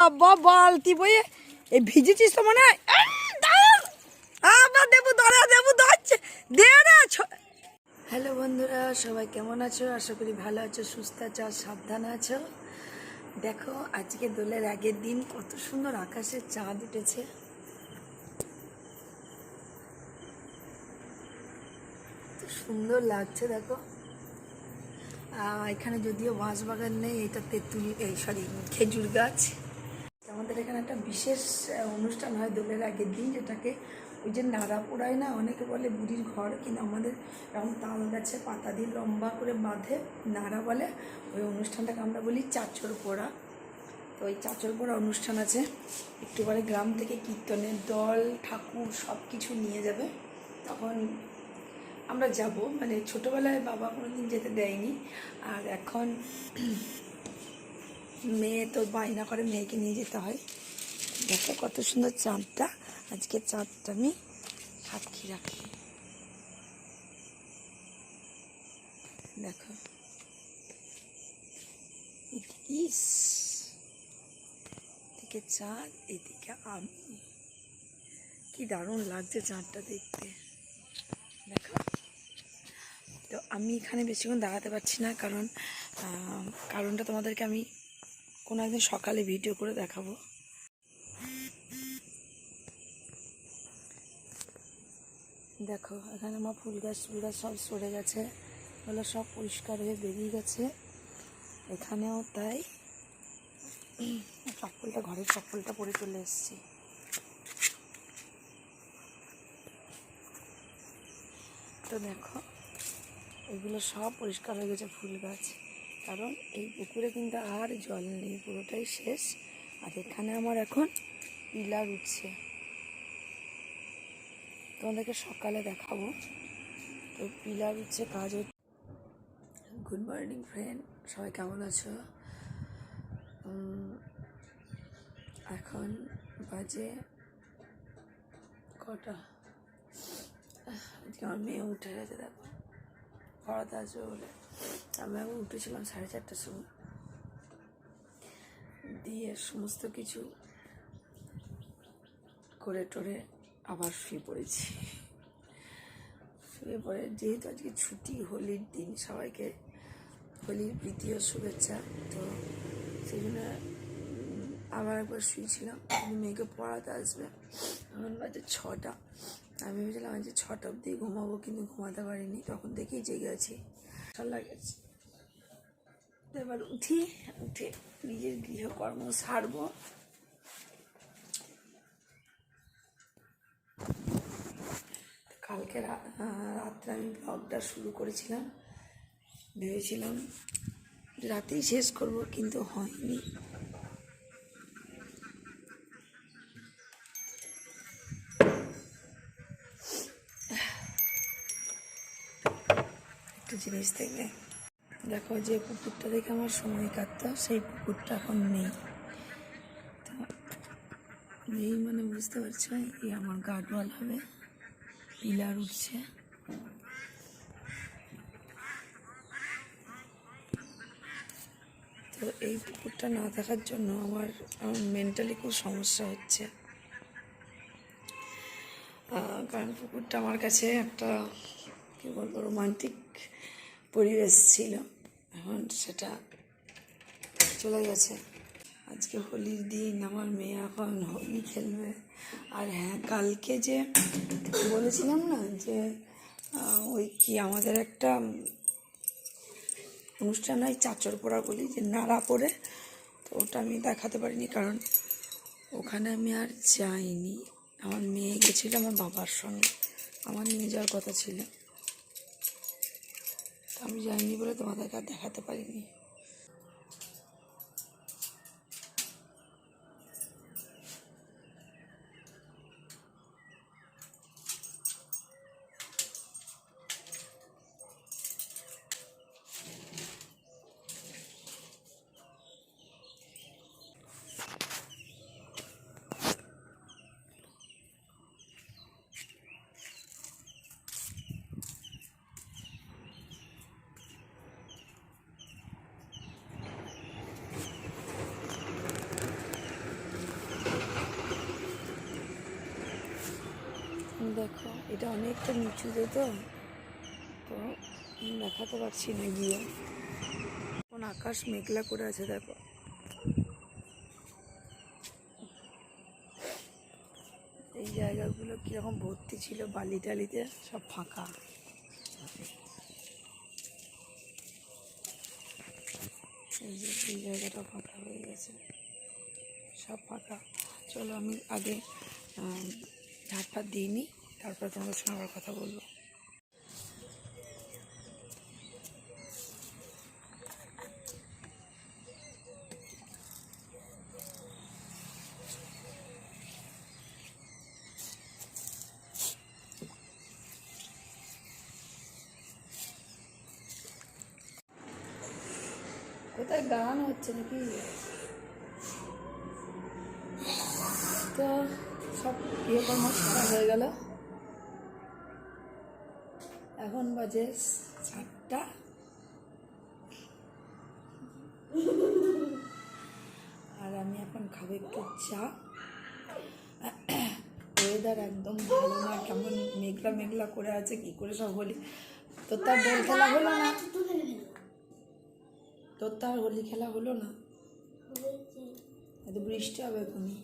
বাবা বালতি বইয়ে এই ভিজেছিস তো মনে হয়? আবার হ্যালো বন্ধুরা, সবাই কেমন আছো? আশা করি ভালো আছো, সুস্থ আছো আর সাবধানে আছো। দেখো, আজকে দোলের আগের দিন কত সুন্দর আকাশে চাঁদ উঠেছে। সুন্দর লাগছে, দেখো। এখানে যদিও বাঁশ বাগান নেই, এটা তেঁতুল এই সরি খেজুর গাছ। আমাদের এখানে একটা বিশেষ অনুষ্ঠান হয় দোলের আগের দিন, যেটাকে ওই যে নাড়া পোড়ায় না অনেকে বলে বুড়ির ঘর, কিন্তু আমাদের এরকম তাল গাছে পাতা দিয়ে লম্বা করে বাঁধে নাড়া বলে। ওই অনুষ্ঠানটাকে আমরা বলি চাচর পোড়া তো ওই চাচর পোড়া অনুষ্ঠান আছে। একটু পরে গ্রাম থেকে কীর্তনের দল, ঠাকুর সব কিছু নিয়ে যাবে। তখন আমরা যাব। মানে ছোটোবেলায় বাবা কোনোদিন যেতে দেয়নি। আর এখন মেয়ে তো বায়না করে মেয়েকে নিয়ে যেতে হয়। দেখো কত সুন্দর চাঁদটা। আজকে চাঁদটা আমি সাক্ষী রাখি। দেখো। ইস। এদিকে চাঁদ, এদিকে আমি। কি দারুণ লাগছে চাঁদটা দেখতে। দেখো। তো আমি এখানে বেশিক্ষণ দাঁড়াতে পারছি না কারণ কারণটা তোমাদেরকে আমি কোনো একদিন সকালে ভিডিও করে দেখাবো। দেখো, এখানে আমার ফুল গাছ ফুল গাছ সব সরে গেছে। ওগুলো সব পরিষ্কার হয়ে বেরিয়ে গেছে। এখানেও তাই। চপ্পলটা, ঘরের চপ্পলটা পরে চলে এসেছি। তো দেখো, এগুলো সব পরিষ্কার হয়ে গেছে ফুল গাছ। কারণ এই পুকুরে কিন্তু আর জল নেই, পুরোটাই শেষ। আর এখানে আমার এখন পিলার উঠছে। তোমাদেরকে সকালে দেখাবো। তো পিলার উঠছে, কাজ হচ্ছে। গুড মর্নিং ফ্রেন্ড সবাই কেমন আছো? এখন বাজে কটা? আজকে আমার মেয়ে উঠে গেছে, দেখো। পড়াতে আসবে বলে আমি আমি উঠেছিলাম সাড়ে চারটার সময়। দিয়ে সমস্ত কিছু করে টোরে আবার শুয়ে পড়েছি। শুয়ে পড়ে যেহেতু আজকে ছুটি, হোলির দিন, সবাইকে হোলির প্রীতি শুভেচ্ছা, তো সেই জন্য আবার একবার শুয়েছিলাম। মেয়েকে পড়াতে আসবে। এখন বাজে ছটা। আমি ভেবেছিলাম আজ ছটা অবধি ঘুমাবো, কিন্তু ঘুমাতে পারিনি। তখন দেখেই জেগে আছি। ভালো লাগেছে এবার উঠি, উঠে নিজের গৃহকর্ম সারবো। কালকে রাত্রে আমি ব্লগটা শুরু করেছিলাম। ভেবেছিলাম রাতেই শেষ করব, কিন্তু হয়নি। জিনিস দেখবে দেখো যে পুকুরটা দেখে আমার সময় কাটতো, সেই পুকুরটা এখন নেই। তো নেই মানে বুঝতে পারছ? এই আমার গার্ডওয়াল হবে। পিলার উঠছে। তো এই পুকুরটা না দেখার জন্য আমার মেন্টালি খুব সমস্যা হচ্ছে। কারণ পুকুরটা আমার কাছে একটা, কী বলব রোমান্টিক পরিবেশ ছিল। এখন সেটা চলে গেছে। আজকে হোলির দিন, আমার মেয়ে এখন হোলি খেলবে। আর হ্যাঁ কালকে যে বলেছিলাম না যে ওই কি আমাদের একটা অনুষ্ঠান হয় চাচর পোড়া বলি যে নাড়া পড়ে, তো ওটা আমি দেখাতে পারিনি কারণ ওখানে আমি আর যাইনি। আমার মেয়ে গেছিল আমার বাবার সঙ্গে। আমার নিয়ে যাওয়ার কথা ছিল। আমি যাইনি বলে তোমাদেরকে আর দেখাতে পারিনি। দেখো এটা অনেকটা নিচুতে তো। তো দেখাতে পারছি না গিয়ে। এখন আকাশ মেঘলা করে আছে দেখো। এই জায়গাগুলো কীরকম ভর্তি ছিল বালি টালিতে সব ফাঁকা। এই জায়গাটা ফাঁকা হয়ে গেছে। সব ফাঁকা। চলো আমি আগে আম, ঝাড় ফাট দিয়ে নিই। তারপর তোমাদের সঙ্গে আবার কথা বলব। কোথায় গান হচ্ছে নাকি? তো সব ইয়ে কর্ম হয়ে গেল। বাজে সাতটা আর আমি এখন খাব একটু চা। ওয়েদার একদম ভালো না কেমন মেঘলা মেঘলা করে আছে কি করে সব হোলি তো তার দোল খেলা হলো না। তোর তো আর হোলি খেলা হলো না? এত বৃষ্টি হবে এখনই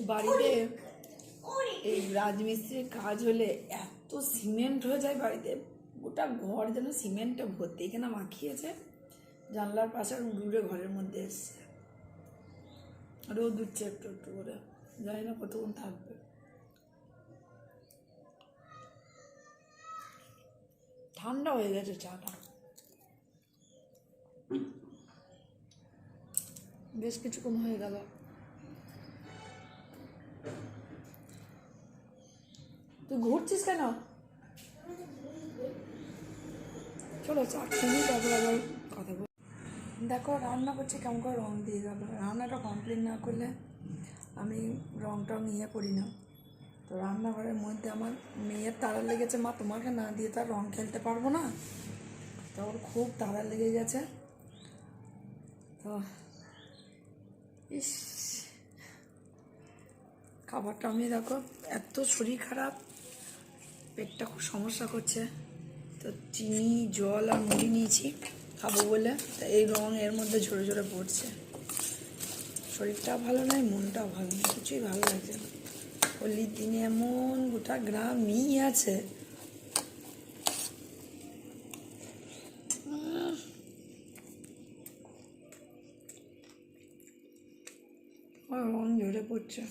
বাড়িতে এই রাজমিস্ত্রির কাজ হলে এত সিমেন্ট হয়ে যায় বাড়িতে। গোটা ঘর যেন সিমেন্টে ভর্তি। এখানে মাখিয়েছে। জানলার পাশে আর উড়ে ঘরের মধ্যে এসছে। রোদ উঠছে একটু একটু করে। জানি না কতক্ষণ থাকবে। ঠান্ডা হয়ে গেছে চাটা। বেশ কিছুক্ষণ হয়ে গেল। তুই ঘুরছিস কেন? চলো, চা খেয়ে তারপর আবার কথা বল। দেখো, রান্না করছে কেমন করে রং দিয়ে গেল। রান্নাটা কমপ্লিট না করলে আমি রং টং ইয়ে করি না। তো রান্নাঘরের মধ্যে আমার মেয়ের তাড়া লেগেছে। মা, তোমাকে না দিয়ে তার রং খেলতে পারব না। তো ওর খুব তাড়া লেগে গেছে। তো ইস, খাবারটা আমি দেখো, এত শরীর খারাপ। পেটটা খুব সমস্যা করছে। তো চিনি, জল আর মুড়ি নিয়েছি খাব বলে। তা এই রং এর মধ্যে ঝরে ঝরে পড়ছে। শরীরটা ভালো নয় মনটাও ভালো নয় কিছুই ভালো লাগছে হোলির দিনে এমন গোটা গ্রামই আছে। রং ঝরে পড়ছে।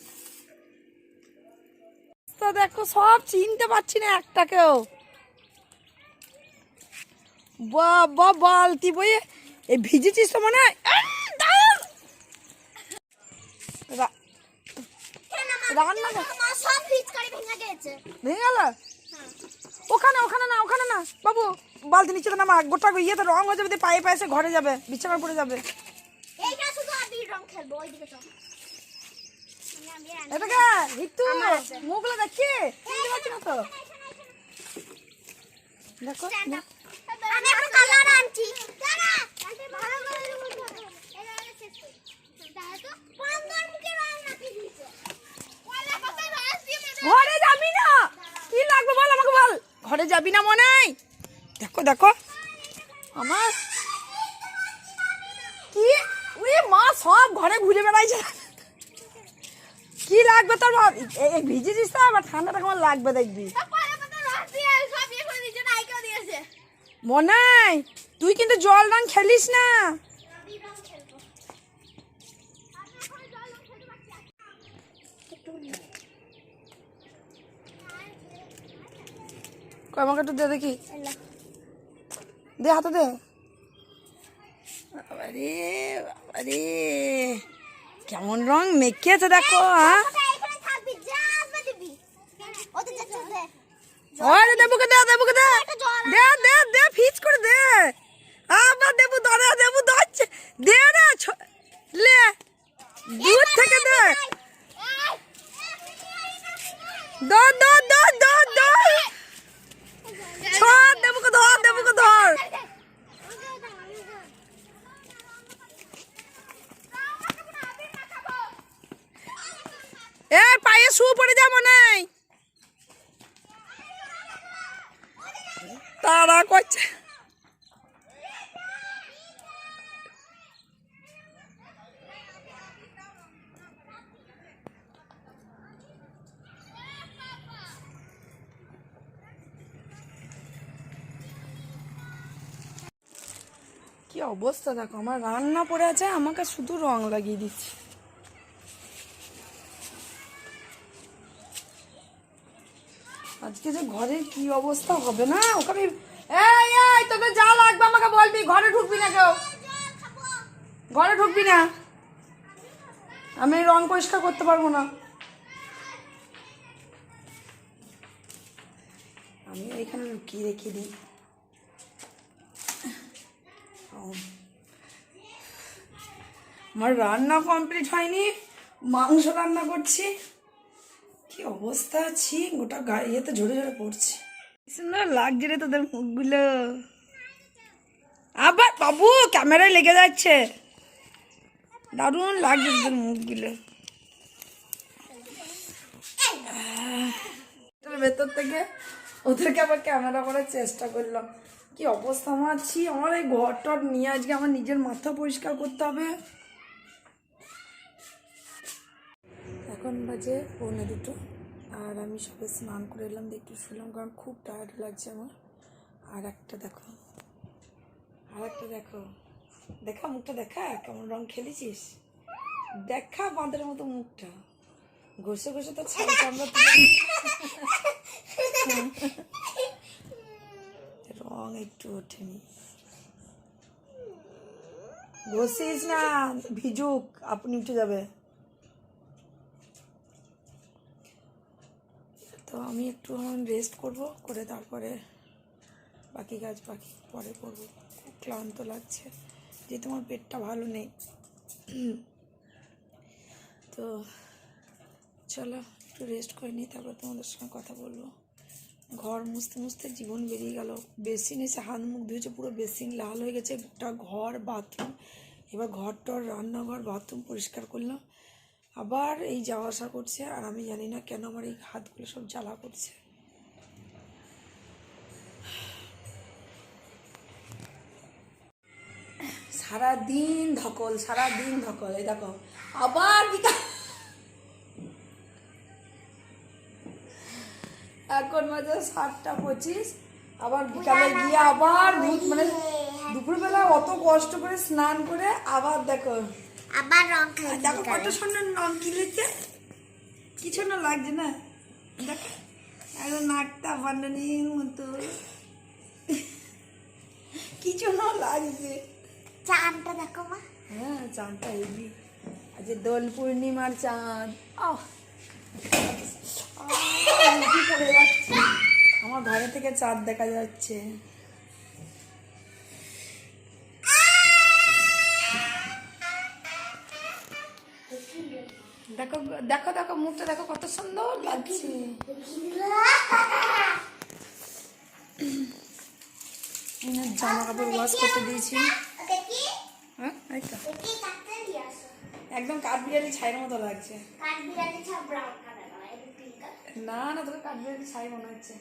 দেখো, সব চিনতে পারছি না একটাকেও। বাবা, বালতি বইয়ে এই ভিজেছিস তো মনে না না। বাবু, বালতি নিচে তো নামা গোটা ইয়েতে রং হয়ে যাবে পায়ে পায়ে ঘরে যাবে, বিছানায় পড়ে যাবে এইটা শুধু আবির রং খেলব ওইদিকে চল মুখগুলো দেখছি চিনতে পারছি না তো? দেখো আমি এখন কালার আনছি। দাঁড়া। ভালো করে এটা ঘরে যাবি না? কি লাগবে বল আমাকে বল। ঘরে যাবি না মনে দেখো দেখো। আমার কি? ওরে মা সব ঘরে ঘুরে বেড়াইছে। কি লাগবে তোর এই ভিজেছিস তো আবার ঠান্ডাটা কেমন লাগবে দেখবি। সব ইয়ে তুই কিন্তু জল রং খেলিস না। রং রং আমাকে একটু দে দেখি। দে হাতে দে। আরে আরে কেমন রং মেখেছে দেখো দে দে। দে দে দে করে দে। দে ছ- লে থেকে দে। ধর দেবুকে ধর দেবুকে ধর। পায়ে শু পড়ে যাব নাই। তারা করছে। কি অবস্থা দেখো, আমার রান্না পড়ে আছে, আমাকে শুধু রং লাগিয়ে দিচ্ছি। আজকে যে ঘরে কি অবস্থা হবে না? আমি এই এই, তোকে যা লাগবে আমাকে বলবি, ঘরে ঢুকবি না কেউ। ঘরে ঢুকবি না। আমি রং পরিষ্কার করতে পারব না। আমি এখানে লুকিয়ে রেখে দিই। আমার রান্না কমপ্লিট হয়নি, মাংস রান্না করছি। অবস্থা? আছি গোটা ইয়েতে ঝরে ঝরে পড়ছে। সুন্দর লাগছে রে তোদের মুখগুলো। আবার বাবু ক্যামেরায় লেগে যাচ্ছে। দারুণ লাগছে তোদের মুখগুলো। ভেতর থেকে ওদেরকে আবার ক্যামেরা করার চেষ্টা করলাম। কি অবস্থা আমার আছি আমার এই ঘর টর নিয়ে আজকে আমার নিজের মাথা পরিষ্কার করতে হবে। এখন বাজে পৌনে দুটো। আর আমি সবে স্নান করে এলাম একটু শুলাম কারণ খুব টায়ার্ড লাগছে আমার। আর একটা দেখো, আর একটা দেখো। দেখা মুখটা দেখা, কেমন রং খেলেছিস? দেখা বাঁধের মতো মুখটা। ঘষে ঘষে তো ছাড় তুলে রং একটু ওঠেনি। ঘষিস না, ভিজুক, আপনি উঠে যাবে। তো আমি একটু রেস্ট করব, করে তারপরে বাকি কাজ বাকি পরে করব। খুব ক্লান্ত লাগছে যে তোমার পেটটা ভালো নেই। তো চলো, একটু রেস্ট করে নিই, তারপর তোমাদের সঙ্গে কথা বলব। ঘর মুছতে মুছতে জীবন বেরিয়ে গেল। বেসিন এসে হাত মুখ ধুয়েছে, পুরো বেসিন লাল হয়ে গেছে, গোটা ঘর, বাথরুম। এবার ঘর টর রান্নাঘর, বাথরুম পরিষ্কার করলাম। আবার এই যাওয়া আসা করছে, আর আমি জানি না কেন আমার এই হাতগুলো সব জ্বালা করছে। সারা দিন ধকল সারা দিন ধকল। এই দেখো, আবার এখন বাজে সাতটা পঁচিশ, আবার বিকালে গিয়ে আবার মানে দুপুরবেলা অত কষ্ট করে স্নান করে আবার দেখো আবার রং আর দেখো কত সুন্দর রং কিলেছে কিছু না লাগছে না। দেখো একদম নাকটা বান্ডানির মতো। কিছু না লাগছে। চানটা দেখো মা। হ্যাঁ চাঁদটা হেবি আজ দোল পূর্ণিমার চাঁদ আহ। আমার ঘরে থেকে চাঁদ দেখা যাচ্ছে। মুখটা দেখো কত সুন্দর লাগছে। জামা কাপড় ওয়াশ করতে দিয়েছি। হ্যাঁ একদম কাঠবিড়ালি ছাইয়ের মতো লাগছে। না না, তোকে কাঠবিড়ালি ছাই মনে হচ্ছে।